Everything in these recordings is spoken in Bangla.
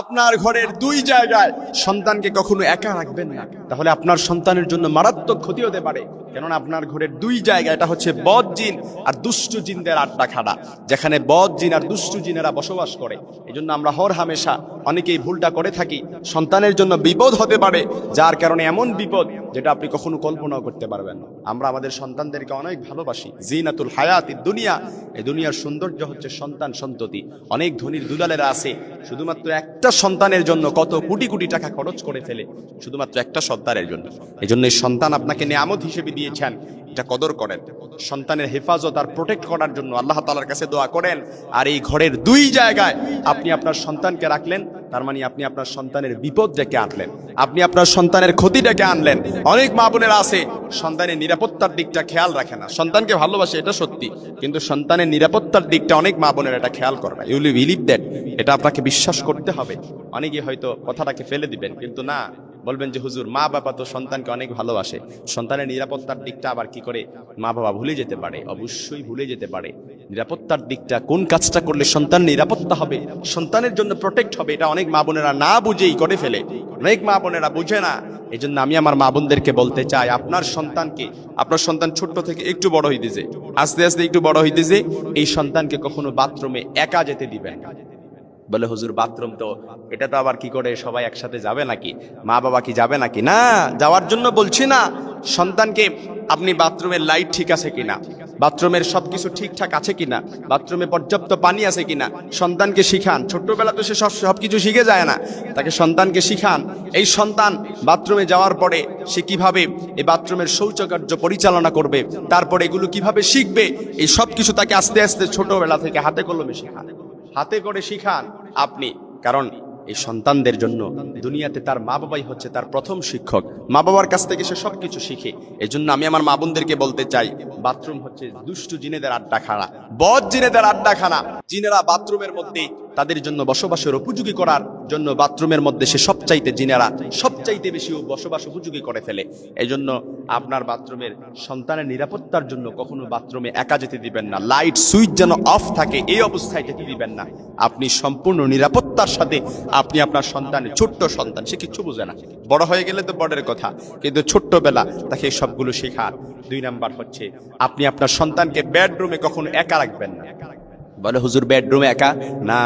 আপনার ঘরের দুই জায়গায় সন্তানকে কখনো একা রাখবেন না। তাহলে আপনার সন্তানের জন্য মারাত্মক ক্ষতি হতে পারে। কেননা আপনার ঘরের দুই জায়গা, এটা হচ্ছে বদ জিন আর দুষ্টু জিনদের আড্ডা খাড়া যেখানে বদ জিন আর দুষ্টু জিনেরা বসবাস করে। এই জন্য আমরা হর হামেশা অনেকেই ভুলটা করে থাকি। সন্তানের জন্য বিপদ হতে পারে, যার কারণে এমন বিপদ যেটা আপনি কখনো কল্পনাও করতে পারবেন না। আমরা আমাদের সন্তানদেরকে অনেক ভালোবাসি। জিনাতুল হায়াত দুনিয়া, এই দুনিয়ার সৌন্দর্য হচ্ছে সন্তান সন্ততি। অনেক ধনীর দুলালেরা আছে শুধুমাত্র একটা সন্তানের জন্য কত কোটি কোটি টাকা খরচ করে ফেলে, শুধুমাত্র একটা সন্তানের জন্য। এই জন্য সন্তান আপনাকে নিয়ামত হিসেবে দিয়েছেন। এটা কদর করেন। সন্তানের হেফাজত আর প্রোটেক্ট করার জন্য আল্লাহ তালার কাছে দোয়া করেন। আর এই ঘরের দুই জায়গায় আপনি আপনার সন্তানকে রাখলেন, তার মানে আপনি আপনার সন্তানের বিপদ ডেকে আনলেন। আপনি আপনার সন্তানের ক্ষতি ডেকে আনলেন। অনেক মা বোনেরা আছে সন্তানের নিরাপত্তার দিকটা খেয়াল রাখে না। সন্তানকে ভালোবাসে, এটা সত্যি। কিন্তু সন্তানের নিরাপত্তার দিকটা অনেক মা বোনের এটা খেয়াল করে না। ইউলি বিলিভ দ্যাট এটা আপনাকে বিশ্বাস করতে হবে। অনেকে হয়তো কথাটাকে ফেলে দিবেন, কিন্তু না। বলবেন যে, হুজুর, মা বাবা তো সন্তানকে অনেক ভালোবাসে। সন্তানের নিরাপত্তার দিকটা আবার কি করে মা বাবা ভুলে যেতে পারে? অবশ্যই ভুলে যেতে পারে। নিরাপত্তার দিকটা, কোন কাজটা করলে সন্তান নিরাপত্তা হবে, সন্তানের জন্য প্রোটেক্ট হবে, এটা অনেক মা বোনেরা না বুঝেই করে ফেলে। অনেক মা বোনেরা বুঝে না। এই জন্য আমি আমার মা বোনদেরকে বলতে চাই, আপনার সন্তানকে, আপনার সন্তান ছোট্ট থেকে একটু বড় হইতেছে, আস্তে আস্তে একটু বড় হইতেছে, এই সন্তানকে কখনো বাথরুমে একা যেতে দিবেন বলে, হুজুর, বাথরুম তো, এটা তো আবার কি করে সবাই একসাথে যাবে নাকি? মা বাবা কি যাবে নাকি? না, যাওয়ার জন্য বলছি না। সন্তানকে আপনি বাথরুমের লাইট ঠিক আছে কিনা? বাথরুমের সবকিছু ঠিকঠাক আছে কিনা? বাথরুমে পর্যাপ্ত পানি আছে কিনা? সন্তানকে শিখান। ছোট্টবেলা তো সে সব, সবকিছু শিখে যায় না। তাকে সন্তানকে শিখান। এই সন্তান বাথরুমে যাওয়ার পরে সে কীভাবে এই বাথরুমের শৌচকার্য পরিচালনা করবে? তারপরে এগুলো কীভাবে শিখবে? এই সব কিছু তাকে আস্তে আস্তে ছোটবেলা থেকে হাতে কলমে শেখান। হাতে করে শিখান আপনি। কারণ এই সন্তানদের জন্য দুনিয়াতে তার মা বাবাই হচ্ছে তার প্রথম শিক্ষক। মা বাবার কাছ থেকে সে সবকিছু শিখে। এই জন্য আমি আমার মা বোনদেরকে বলতে চাই, বাথরুম হচ্ছে দুষ্টু জিনেদের আড্ডাখানা, বদ জিনেদের আড্ডাখানা। জিনেরা বাথরুমের মধ্যে তাদের জন্য বসবাসের উপযোগী করার জন্য বাথরুমের মধ্যে সে সবচাইতে জিনেরা সবচাইতে বেশি বসবাস উপযোগী করে ফেলে। এই জন্য আপনার বাথরুমের সন্তানের নিরাপত্তার জন্য কখনো বাথরুমে একা যেতে দিবেন না। লাইট, সুইচ যেন অফ থাকে, এই অবস্থায় যেতে দিবেন না। আপনি সম্পূর্ণ নিরাপত্তার সাথে আপনি আপনার সন্তান ছোট্ট সন্তান, সে কিচ্ছু বুঝে না। বড় হয়ে গেলে তো বড়ের কথা, কিন্তু ছোট্টবেলা তাকে সবগুলো শেখার দুই নাম্বার হচ্ছে, আপনি আপনার সন্তানকে বেডরুমে কখনো একা রাখবেন না। বলে, হুজুর বেডরুমে একা? না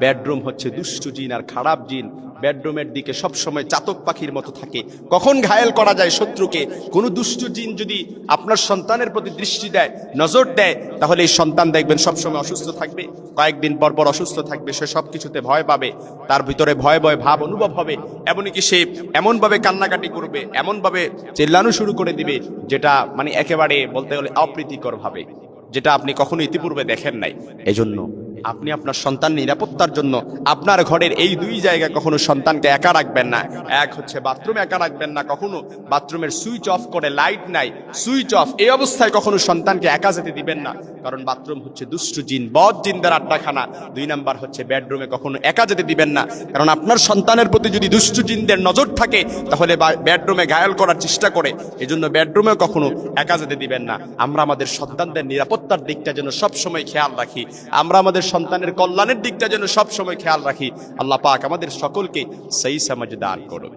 বেডরুম হচ্ছে দুষ্টু জিন আর খারাপ জিন। বেডরুমের দিকে সব সময় চাতক পাখির মতো থাকে। কখন ঘায়েল করা যায় শত্রুকে? কোনো দুষ্টু জিন যদি আপনার সন্তানের প্রতি দৃষ্টি দেয়, নজর দেয়, তাহলে এই সন্তান দেখবেন সবসময় অসুস্থ থাকবে। কয়েকদিন পর পর অসুস্থ থাকবে, সে সব কিছুতে ভয় পাবে। তার ভিতরে ভয় ভয় ভাব অনুভব হবে। এমনকি সে এমনভাবে কান্নাকাটি করবে, এমনভাবে চেল্লানো শুরু করে দিবে, যেটা মানে একেবারে বলতে গেলে অপ্রীতিকর ভাবে, যেটা আপনি কখনো ইতিপূর্বে দেখেন নাই। এজন্য আপনি আপনার সন্তান নিরাপত্তার জন্য আপনার ঘরের এই দুই জায়গায় কখনো সন্তানকে একা রাখবেন না। এক হচ্ছে বাথরুমে একা রাখবেন না কখনো। বাথরুমের সুইচ অফ করে লাইট নাই, সুইচ অফ এই অবস্থায় কখনো সন্তানকে একা যেতে দিবেন না। কারণ বাথরুম হচ্ছে দুষ্টু জিন, বদ জিনদের আড্ডাখানা। দুই নাম্বার হচ্ছে বেডরুমে কখনো একা যেতে দিবেন না। কারণ আপনার সন্তানের প্রতি যদি দুষ্টু জিনদের নজর থাকে, তাহলে বেডরুমে ঘায়াল করার চেষ্টা করে। এজন্য বেডরুমে কখনো একা যেতে দিবেন না। আমরা আমাদের সন্তানদের নিরাপত্তার দিকটা যেন সব সময় খেয়াল রাখি। আমরা আমাদের সন্তানের কল্যাণের দিকটা যেন সবসময় খেয়াল রাখি। আল্লাহ পাক আমাদের সকলকে সেই সমাজ দান করুন